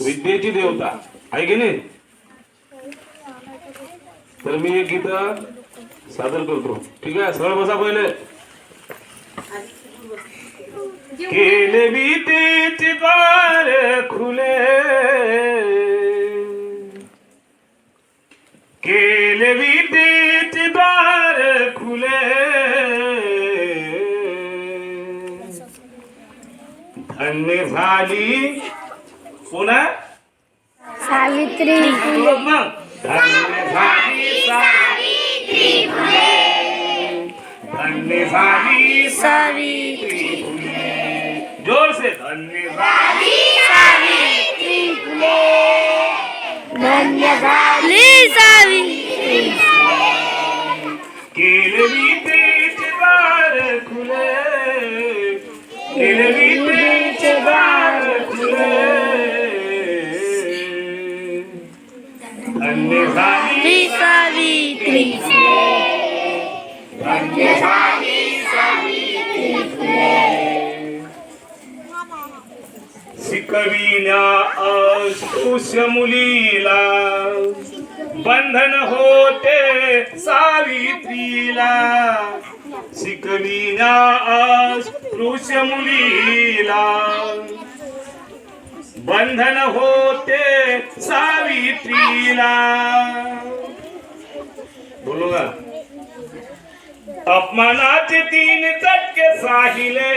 विद्येची देवता. आहे की नाही? तर मी एक गीत सादर करतो. ठीक आहे? सरळ बसा पहिले. केले विद्येचे द्वार खुले. केले विद्येचे धन्य झाली. पुन्हा? सावित्री. ना धन्य झाली सावित्री धन्य झाली सावित्री जोर से धन्य झाली सावित्री फुले धन्य झाली सावित्री केलवी सावित्री शिकविल्या अस्पृश्य मुलीला बंधन होते सावित्रीला. शिकविल्या अस्पृश्य मुलीला. बंधन होते सावित्रीला. बोलो ना अपमानाचे तीन चटके साहिले.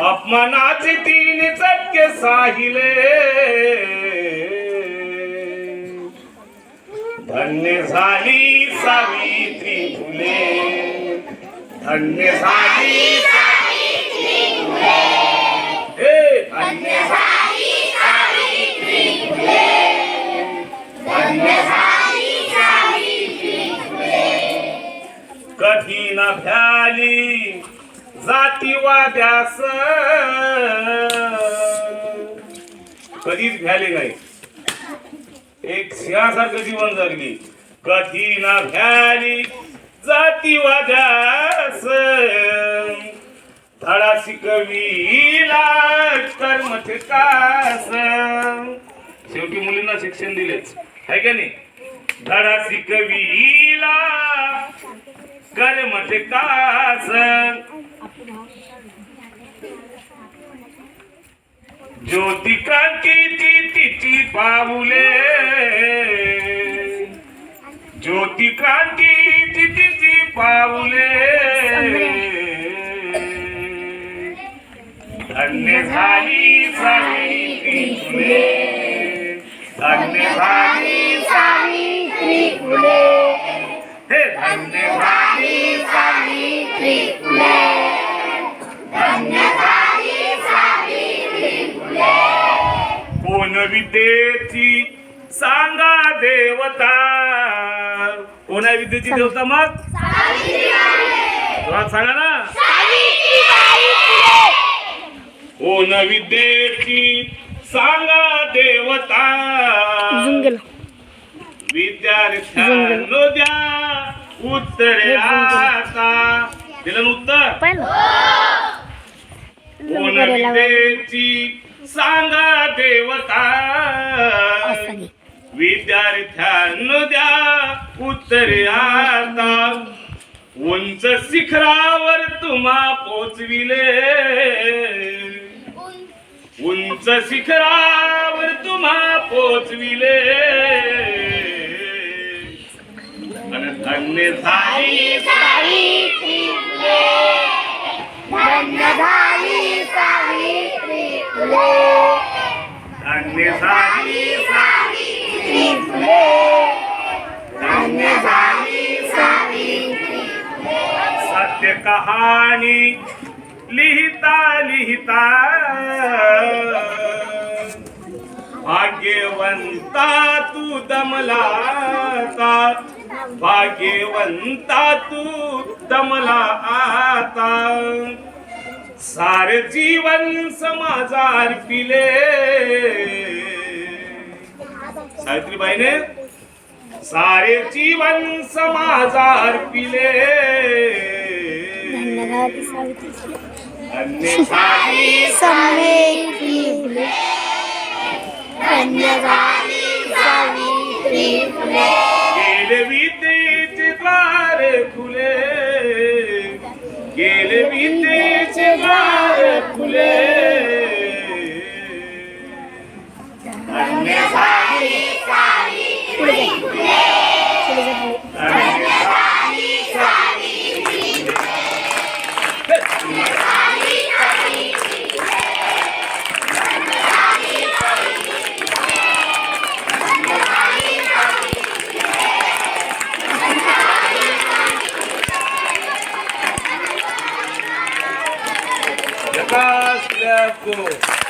अपमानाचे तीन चटके साहिले. धन्य झाली सावित्री फुले. धन्य झाली कधी भ्याली जातीवाद्यास कधीच भ्याले नाही. एक सिंहासारखं जीवन जगली कधी ना भ्याली जातीवाद्यास धडा शिकविला कर्म ठेकास. शेवटी मुलींना शिक्षण दिले आहे का नाही? धडा शिकविला कर्म कास ज्योती क्रांतीची तिची पाऊले. ज्योती क्रांतीची तिची पाऊले. धन्य झाली सावित्री फुले धन्य झाली सावित्री फुले हे धन्य विद्येची सांगा देवता. कोण आहे विद्येची देवता मग? सांगा ना. कोण विद्येची सांगा देवता. विद्यार्थ्यांनो द्या उत्तरे आता. दिलं उत्तर? कोण विद्येची सांगा देवता. विद्यार्थ्यांनो द्या उत्तरे आता. उंच शिखरावर तुम्हा पोचविले. उंच शिखरावर तुम्हा पोचविले. धन्य झाली. फुले धन्य झाली सत्य कहाणी लिहिता लिहिता. भाग्यवंता तू दमला आता भाग्यवंता तू दमला आता सारे जीवन समाजार पिले. सावित्रीबाईने सारे जीवन समाजार पिले. धन्य सावित्री फुले. धन्य झाली समेत्री फुले धन्य झाली सावित्री फुले गेले द्वार खुले गेले विद्येचे द्वार खुले आपको